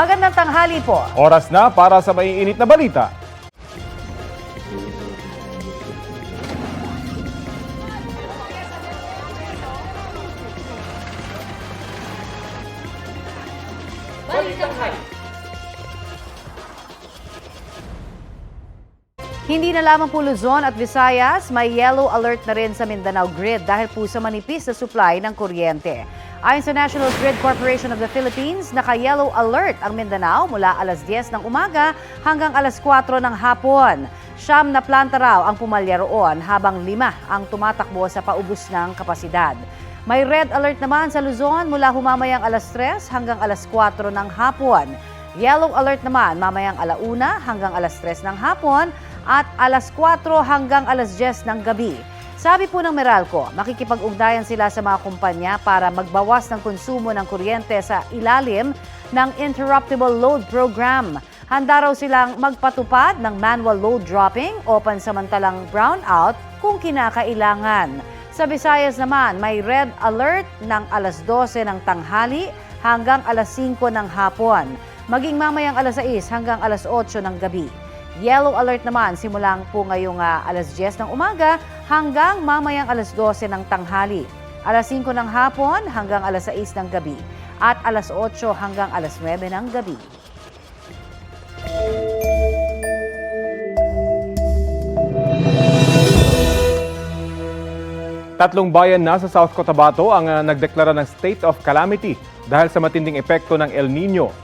Magandang tanghali po. Oras na para sa maiinit na balita. Hindi na lamang po Luzon at Visayas, may yellow alert na rin sa Mindanao Grid dahil po sa manipis na supply ng kuryente. Ayon sa National Grid Corporation of the Philippines, naka-yellow alert ang Mindanao mula alas 10 ng umaga hanggang alas 4 ng hapon. Siyam na planta raw ang pumalya roon habang lima ang tumatakbo sa paubos ng kapasidad. May red alert naman sa Luzon mula humamayang alas 3 hanggang alas 4 ng hapon. Yellow alert naman mamayang alauna hanggang alas 3 ng hapon at alas 4 hanggang alas 10 ng gabi. Sabi po ng Meralco, makikipag-ugnayan sila sa mga kumpanya para magbawas ng konsumo ng kuryente sa ilalim ng Interruptible Load Program. Handa raw silang magpatupad ng manual load dropping o pansamantalang brownout kung kinakailangan. Sa Visayas naman, may red alert ng alas 12 ng tanghali hanggang alas 5 ng hapon. Maging mamayang alas 6 hanggang alas 8 ng gabi. Yellow alert naman simulang po ngayong ah, alas 10 ng umaga hanggang mamayang alas 12 ng tanghali. Alas 5 ng hapon hanggang alas 6 ng gabi. At alas 8 hanggang alas 9 ng gabi. Tatlong bayan na sa South Cotabato ang ah, nagdeklara ng state of calamity dahil sa matinding epekto ng El Nino.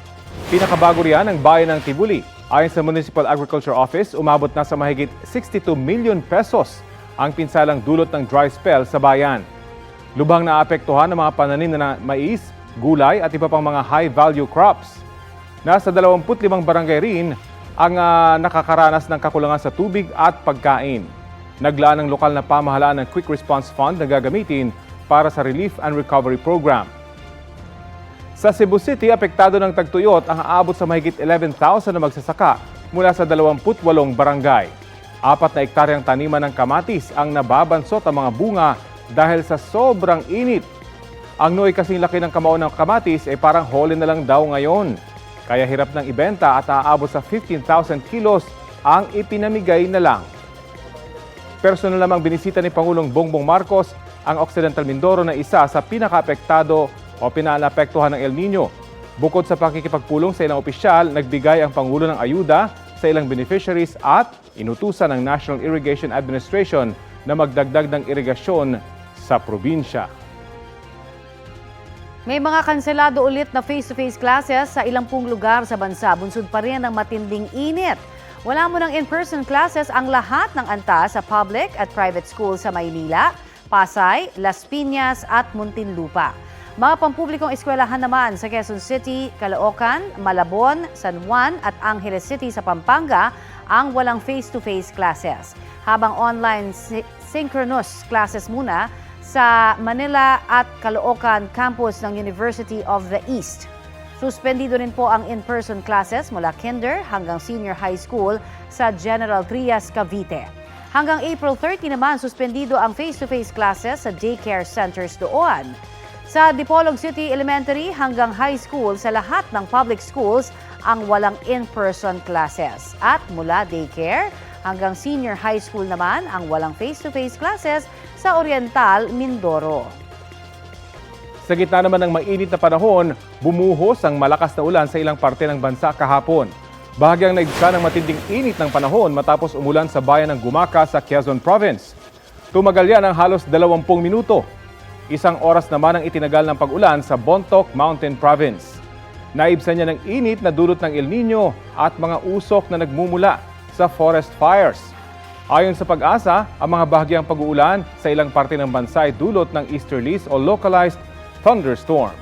Pinakabago riyan ang bayan ng Tibuli. Ayon sa Municipal Agriculture Office, umabot na sa mahigit 62 million pesos ang pinsalang dulot ng dry spell sa bayan. Lubhang naapektuhan ang mga pananim na mais, gulay at iba pang mga high-value crops. Nasa 25 barangay rin ang ah, nakakaranas ng kakulangan sa tubig at pagkain. Naglaan ng lokal na pamahalaan ng Quick Response Fund na gagamitin para sa Relief and Recovery Program. Sa Cebu City, apektado ng tagtuyot ang aabot sa mahigit 11,000 na magsasaka mula sa 28 barangay. Apat na ektaryang taniman ng kamatis ang nababansot ang mga bunga dahil sa sobrang init. Ang noy kasing laki ng kamao ng kamatis ay parang hole na lang daw ngayon. Kaya hirap ng ibenta at aabot sa 15,000 kilos ang ipinamigay na lang. Personal namang binisita ni Pangulong Bongbong Marcos ang Occidental Mindoro na isa sa pinakaapektado o pinanapektuhan ng El Nino. Bukod sa pakikipagpulong sa ilang opisyal, nagbigay ang Pangulo ng ayuda sa ilang beneficiaries at inutusan ng National Irrigation Administration na magdagdag ng irigasyon sa probinsya. May mga kanselado ulit na face-to-face classes sa ilang pong lugar sa bansa. Bunsod pa rin ng matinding init. Wala mo ng in-person classes ang lahat ng antas sa public at private schools sa Maynila, Pasay, Las Piñas at Muntinlupa. Mga pampublikong eskwelahan naman sa Quezon City, Caloocan, Malabon, San Juan at Angeles City sa Pampanga ang walang face-to-face classes. Habang online sy- synchronous classes muna sa Manila at Caloocan campus ng University of the East. Suspendido rin po ang in-person classes mula kinder hanggang senior high school sa General Trias, Cavite. Hanggang April 30 naman, suspendido ang face-to-face classes sa daycare centers doon. Sa Dipolog City Elementary hanggang high school sa lahat ng public schools ang walang in-person classes. At mula daycare hanggang senior high school naman ang walang face-to-face classes sa Oriental, Mindoro. Sa gitna naman ng mainit na panahon, bumuhos ang malakas na ulan sa ilang parte ng bansa kahapon. Bahagyang naigsa ng matinding init ng panahon matapos umulan sa bayan ng Gumaka sa Quezon Province. Tumagal yan ng halos 20 minuto. Isang oras naman ang itinagal ng pag-ulan sa Bontoc Mountain Province. Naibsan niya ng init na dulot ng El Nino at mga usok na nagmumula sa forest fires. Ayon sa pag-asa, ang mga bahagyang pag-uulan sa ilang parte ng bansa ay dulot ng easterlies o localized thunderstorms.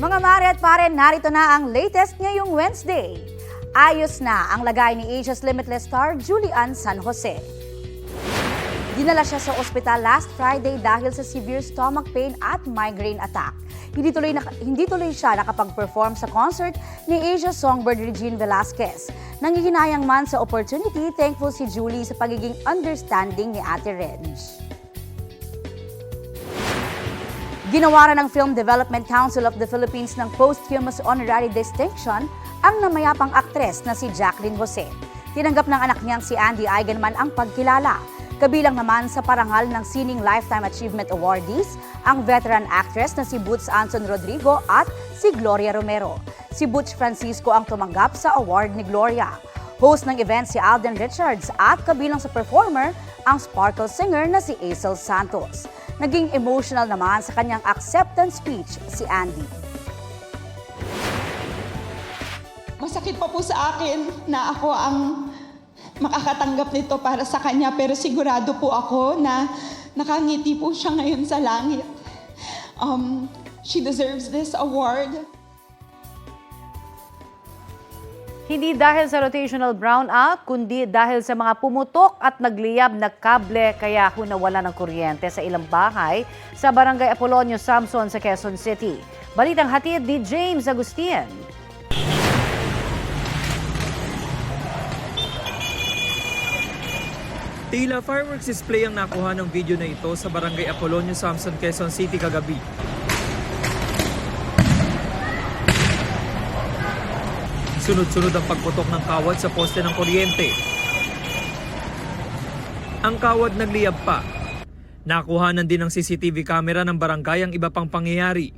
Mga mare at pare, narito na ang latest ngayong Wednesday. Ayos na ang lagay ni Asia's Limitless star Julian San Jose. Dinala siya sa ospital last Friday dahil sa severe stomach pain at migraine attack. Hindi tuloy, naka- hindi tuloy siya nakapag-perform sa concert ni Asia songbird Regine Velasquez. Nangihinayang man sa opportunity, thankful si Julie sa pagiging understanding ni Ate Reg. Ginawaran ng Film Development Council of the Philippines ng posthumous honorary distinction ang namayapang aktres na si Jacqueline Jose. Tinanggap ng anak niyang si Andy Eigenman ang pagkilala. Kabilang naman sa parangal ng Sining Lifetime Achievement Awardees, ang veteran actress na si Boots Anson Rodrigo at si Gloria Romero. Si Butch Francisco ang tumanggap sa award ni Gloria. Host ng event si Alden Richards at kabilang sa performer ang sparkle singer na si Aisel Santos. Naging emotional naman sa kanyang acceptance speech si Andy. Masakit pa po sa akin na ako ang makakatanggap nito para sa kanya pero sigurado po ako na nakangiti po siya ngayon sa langit. Um, she deserves this award. Hindi dahil sa rotational brownout, kundi dahil sa mga pumutok at nagliyab na kable kaya ho nawala ng kuryente sa ilang bahay sa Barangay Apolonio Samson sa Quezon City. Balitang hatid ni James Agustin. Tila fireworks display ang nakuha ng video na ito sa Barangay Apolonio, Samson, Quezon City kagabi. Sunod-sunod ang pagputok ng kawad sa poste ng kuryente. Ang kawad nagliyab pa. Nakuhanan din ng CCTV camera ng barangay ang iba pang pangyayari.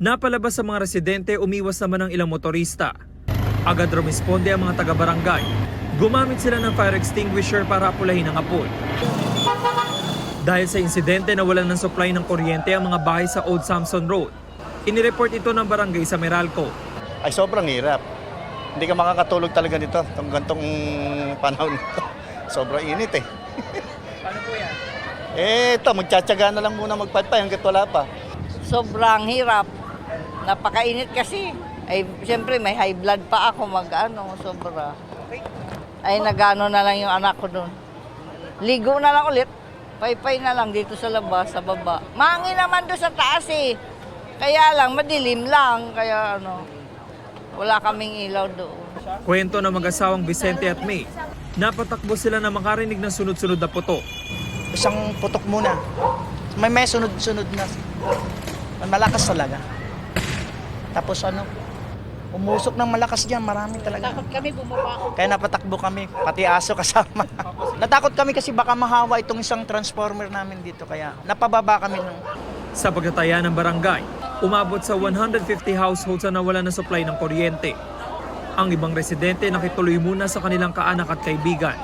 Napalabas sa mga residente, umiwas naman ng ilang motorista. Agad rumisponde ang mga taga-barangay. Gumamit sila ng fire extinguisher para apulahin ang apoy. Dahil sa insidente nawalan ng supply ng kuryente ang mga bahay sa Old Samson Road. Inireport ito ng barangay sa Meralco. ay sobrang hirap. Hindi ka makakatulog talaga nito itong gantong panahon nito. Sobrang init eh. Paano po yan? Eh, ito, magtsatsaga na lang muna magpatpay hanggat wala pa. sobrang hirap. Napakainit kasi. Ay, siyempre may high blood pa ako mag-ano, sobra. Ay, nagano na lang yung anak ko doon. Ligo na lang ulit. Paypay na lang dito sa labas, sa baba. Mangi naman doon sa taas eh. Kaya lang, madilim lang. Kaya ano, wala kaming ilaw doon. Kwento ng mag-asawang Vicente at May. Napatakbo sila na makarinig ng sunod-sunod na putok. isang putok muna. May may sunod-sunod na. Malakas talaga. Tapos ano, umusok ng malakas diyan, marami talaga. Natakot kami bumaba. Kaya napatakbo kami, pati aso kasama. Natakot kami kasi baka mahawa itong isang transformer namin dito, kaya napababa kami nung Sa pagtataya ng barangay, umabot sa 150 households na nawala ng supply ng kuryente. Ang ibang residente nakituloy muna sa kanilang kaanak at kaibigan.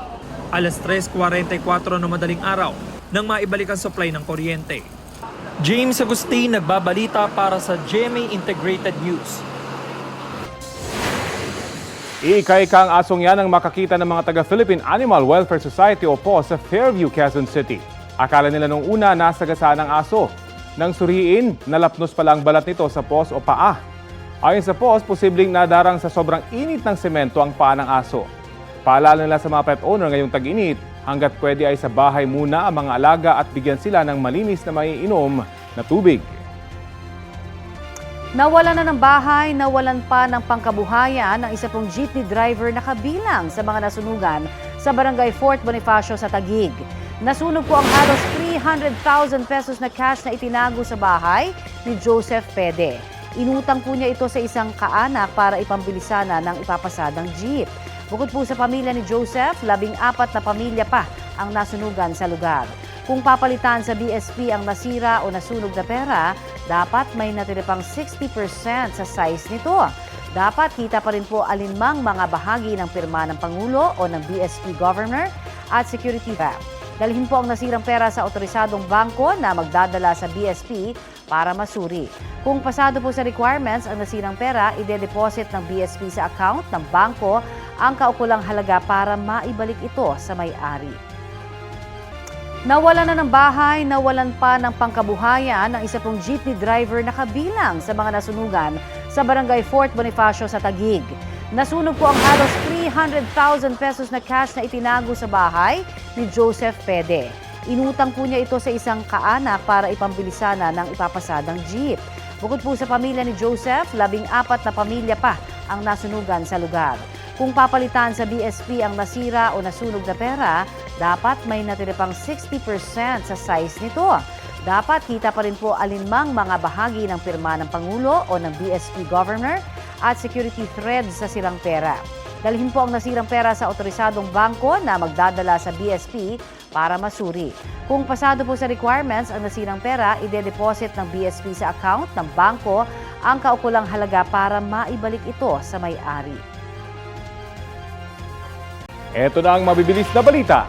Alas 3.44 na madaling araw nang maibalik ang supply ng kuryente. James Agustin nagbabalita para sa GMA Integrated News. Iika-ika ang asong yan ang makakita ng mga taga-Philippine Animal Welfare Society o PAW sa Fairview, Quezon City. Akala nila nung una nasagasaan ang aso. Nang suriin, nalapnos pala ang balat nito sa pos o paa. Ayon sa pos, posibleng nadarang sa sobrang init ng semento ang paa ng aso. Paalala nila sa mga pet owner ngayong tag-init, hanggat pwede ay sa bahay muna ang mga alaga at bigyan sila ng malinis na maiinom na tubig. Nawalan na ng bahay, nawalan pa ng pangkabuhayan ng isa pong jeepney driver na kabilang sa mga nasunugan sa barangay Fort Bonifacio sa Taguig. Nasunog po ang halos 300,000 pesos na cash na itinago sa bahay ni Joseph Pede. Inutang po niya ito sa isang kaanak para ipambili sana ng ipapasadang jeep. Bukod po sa pamilya ni Joseph, labing apat na pamilya pa ang nasunugan sa lugar. Kung papalitan sa BSP ang nasira o nasunog na pera, dapat may natira pang 60% sa size nito. Dapat kita pa rin po alinmang mga bahagi ng pirma ng Pangulo o ng BSP Governor at Security Bank. Dalhin po ang nasirang pera sa otorisadong bangko na magdadala sa BSP para masuri. Kung pasado po sa requirements ang nasirang pera, ide-deposit ng BSP sa account ng bangko ang kaukulang halaga para maibalik ito sa may-ari. Nawalan na ng bahay, nawalan pa ng pangkabuhayan ng isa pong jeepney driver na kabilang sa mga nasunugan sa barangay Fort Bonifacio sa Taguig. Nasunog po ang halos 300,000 pesos na cash na itinago sa bahay ni Joseph Pede. Inutang po niya ito sa isang kaanak para ipambili sana ng ipapasadang jeep. Bukod po sa pamilya ni Joseph, labing apat na pamilya pa ang nasunugan sa lugar. Kung papalitan sa BSP ang nasira o nasunog na pera, dapat may natira pang 60% sa size nito. Dapat kita pa rin po alinmang mga bahagi ng pirma ng Pangulo o ng BSP Governor at security threads sa silang pera. Dalhin po ang nasirang pera sa otorisadong bangko na magdadala sa BSP para masuri. Kung pasado po sa requirements ang nasirang pera, ide-deposit ng BSP sa account ng bangko ang kaukulang halaga para maibalik ito sa may-ari. Ito na ang mabibilis na balita.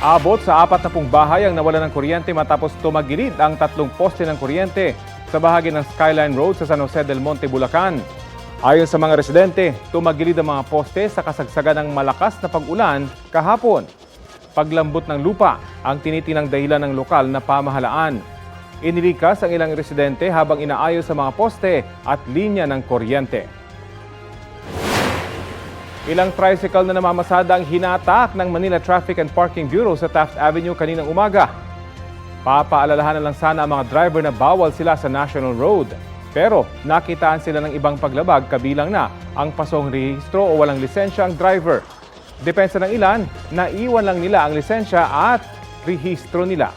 Abot sa apat na pong bahay ang nawala ng kuryente matapos tumagilid ang tatlong poste ng kuryente sa bahagi ng Skyline Road sa San Jose del Monte, Bulacan. Ayon sa mga residente, tumagilid ang mga poste sa kasagsagan ng malakas na pag-ulan kahapon. Paglambot ng lupa ang tinitinang dahilan ng lokal na pamahalaan. Inilikas ang ilang residente habang inaayos sa mga poste at linya ng kuryente. Ilang tricycle na namamasada ang hinatak ng Manila Traffic and Parking Bureau sa Taft Avenue kaninang umaga. Papaalalahan na lang sana ang mga driver na bawal sila sa National Road. Pero nakitaan sila ng ibang paglabag kabilang na ang pasong rehistro o walang lisensya ang driver. Depensa ng ilan, naiwan lang nila ang lisensya at rehistro nila.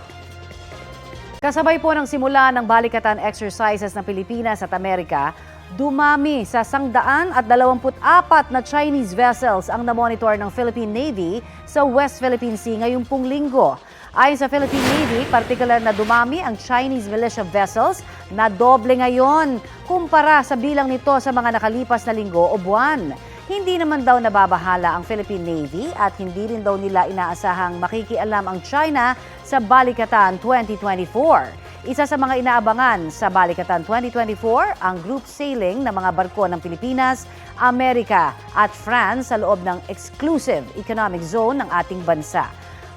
Kasabay po ng simula ng balikatan exercises ng Pilipinas at Amerika, dumami sa sangdaan at 24 na Chinese vessels ang namonitor ng Philippine Navy sa West Philippine Sea ngayong pong linggo. Ayon sa Philippine Navy, partikular na dumami ang Chinese militia vessels na doble ngayon kumpara sa bilang nito sa mga nakalipas na linggo o buwan. Hindi naman daw nababahala ang Philippine Navy at hindi rin daw nila inaasahang makikialam ang China sa Balikatan 2024. Isa sa mga inaabangan sa Balikatan 2024 ang group sailing ng mga barko ng Pilipinas, Amerika at France sa loob ng exclusive economic zone ng ating bansa.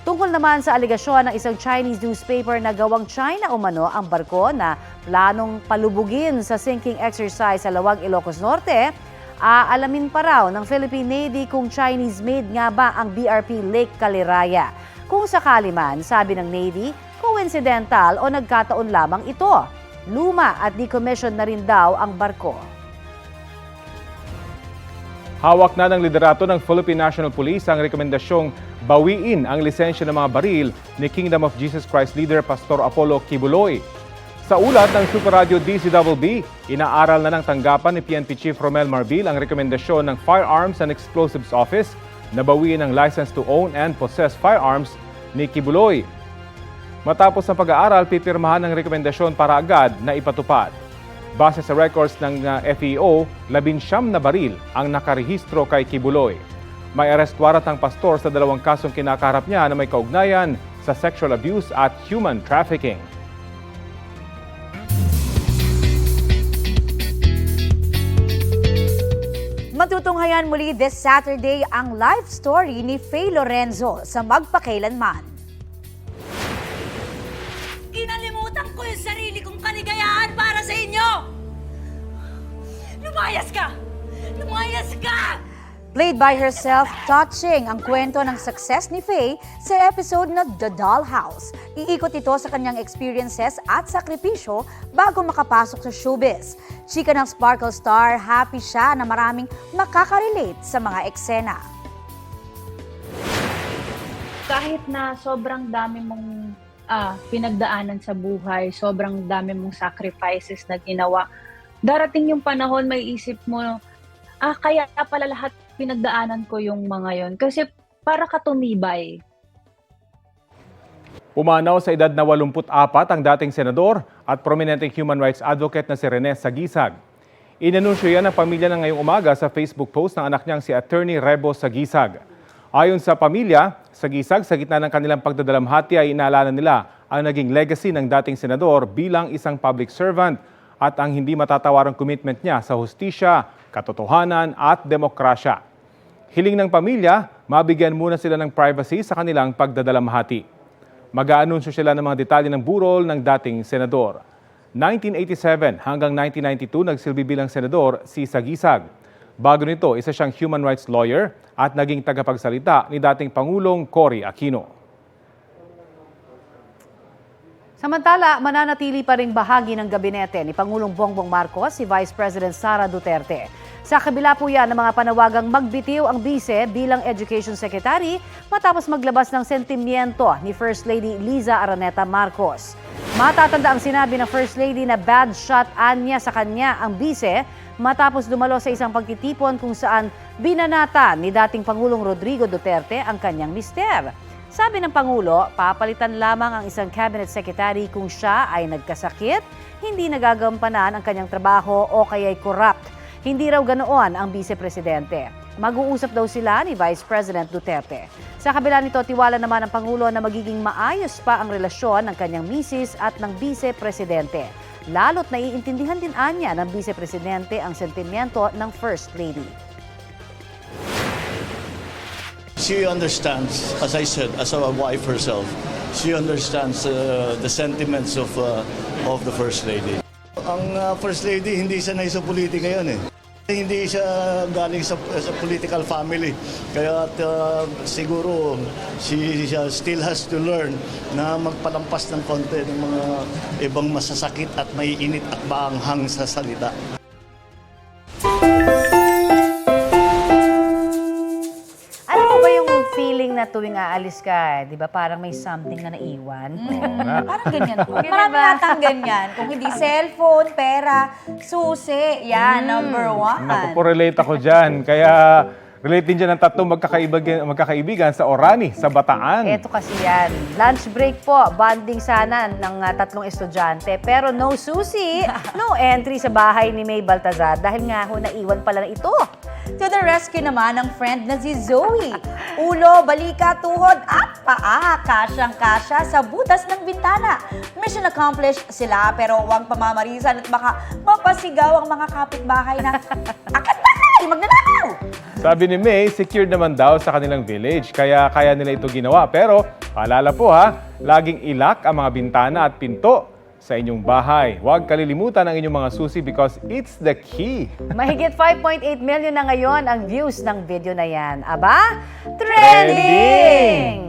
Tungkol naman sa aligasyon ng isang Chinese newspaper na gawang China umano ang barko na planong palubugin sa sinking exercise sa Lawag Ilocos Norte, aalamin pa raw ng Philippine Navy kung Chinese-made nga ba ang BRP Lake Caliraya. Kung sakali man, sabi ng Navy, coincidental o nagkataon lamang ito. Luma at decommission na rin daw ang barko. Hawak na ng liderato ng Philippine National Police ang rekomendasyong bawiin ang lisensya ng mga baril ni Kingdom of Jesus Christ leader Pastor Apollo Kibuloy. Sa ulat ng Super Radio DCWB, inaaral na ng tanggapan ni PNP Chief Romel Marbil ang rekomendasyon ng Firearms and Explosives Office na bawiin ang license to own and possess firearms ni Kibuloy. Matapos ang pag-aaral, pipirmahan ng rekomendasyon para agad na ipatupad. Base sa records ng uh, FEO, labinsyam na baril ang nakarehistro kay Kibuloy. May arrest warrant ang pastor sa dalawang kasong kinakaharap niya na may kaugnayan sa sexual abuse at human trafficking. Matutunghayan muli this Saturday ang life story ni Faye Lorenzo sa Magpakailanman. Yung sarili kong kaligayahan para sa inyo! Lumayas ka! Lumayas ka! Played by herself, touching ang kwento ng success ni Faye sa episode na The Dollhouse. Iikot ito sa kanyang experiences at sakripisyo bago makapasok sa showbiz. Chika ng Sparkle Star, happy siya na maraming makaka-relate sa mga eksena. kahit na sobrang dami mong ah, pinagdaanan sa buhay, sobrang dami mong sacrifices na ginawa, darating yung panahon may isip mo, ah, kaya pala lahat pinagdaanan ko yung mga yon Kasi para ka tumibay. Pumanaw sa edad na 84 ang dating senador at prominenteng human rights advocate na si Rene Sagisag. Inanunsyo yan ng pamilya ng ngayong umaga sa Facebook post ng anak niyang si Attorney Rebo Sagisag. Ayon sa pamilya, Sagisag sa gitna ng kanilang pagdadalamhati ay inaalala nila ang naging legacy ng dating senador bilang isang public servant at ang hindi matatawarang commitment niya sa hustisya, katotohanan at demokrasya. Hiling ng pamilya, mabigyan muna sila ng privacy sa kanilang pagdadalamhati. Mag-aanunsyo sila ng mga detalye ng burol ng dating senador. 1987 hanggang 1992 nagsilbi bilang senador si Sagisag. Bago nito, isa siyang human rights lawyer at naging tagapagsalita ni dating Pangulong Cory Aquino. Samantala, mananatili pa ring bahagi ng gabinete ni Pangulong Bongbong Marcos si Vice President Sara Duterte. Sa kabila po yan ng mga panawagang magbitiw ang bise bilang Education Secretary matapos maglabas ng sentimiento ni First Lady Liza Araneta Marcos. Matatanda ang sinabi ng First Lady na bad shot anya sa kanya ang bise matapos dumalo sa isang pagtitipon kung saan binanata ni dating Pangulong Rodrigo Duterte ang kanyang mister. Sabi ng Pangulo, papalitan lamang ang isang cabinet secretary kung siya ay nagkasakit, hindi nagagampanan ang kanyang trabaho o kaya'y corrupt. Hindi raw ganoon ang vice-presidente. Mag-uusap daw sila ni Vice President Duterte. Sa kabila nito, tiwala naman ng Pangulo na magiging maayos pa ang relasyon ng kanyang misis at ng vice-presidente. Lalo't naiintindihan din anya ng vice-presidente ang sentimiento ng First Lady. She understands, as I said, as a wife herself, she understands uh, the sentiments of uh, of the First Lady. Ang uh, First Lady, hindi sanay sa politika yan eh. Hindi siya galing sa, sa political family. Kaya uh, siguro she, she still has to learn na magpalampas ng konti ng mga ibang masasakit at may init at baanghang sa salita. Tuwing aalis ka, eh, di ba parang may something na naiwan? Parang ganyan po. Okay, Marami diba? natang ganyan. Kung hindi cellphone, pera, susi. Yan, number one. Naku po, relate ako dyan. Kaya relate din dyan ang tatlong magkakaibigan, magkakaibigan sa Orani, sa Bataan. Ito kasi yan. Lunch break po, bonding sana ng ah, tatlong estudyante. Pero no susi, no entry sa bahay ni May Baltazar dahil nga ho naiwan pala na ito. To the rescue naman ng friend na si Zoe. Ulo, balika, tuhod at paa. Kasyang-kasya sa butas ng bintana. Mission accomplished sila pero huwag pamamarisan at baka mapasigaw ang mga kapitbahay na akat bahay, magnanakaw! Sabi ni May, secured naman daw sa kanilang village, kaya kaya nila ito ginawa. Pero, paalala po ha, laging ilak ang mga bintana at pinto sa inyong bahay. Huwag kalilimutan ang inyong mga susi because it's the key. Mahigit 5.8 million na ngayon ang views ng video na yan. Aba, Trending! trending!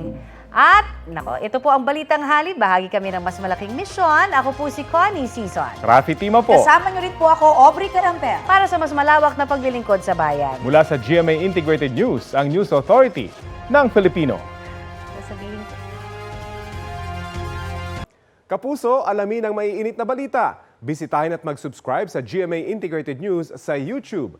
At, nako, ito po ang Balitang Hali. Bahagi kami ng mas malaking misyon. Ako po si Connie Season. Rafi Tima po. Kasama niyo rin po ako, Aubrey Carampel. Para sa mas malawak na paglilingkod sa bayan. Mula sa GMA Integrated News, ang News Authority ng Filipino. Sasabihin ko. Kapuso, alamin ang maiinit na balita. Bisitahin at mag-subscribe sa GMA Integrated News sa YouTube.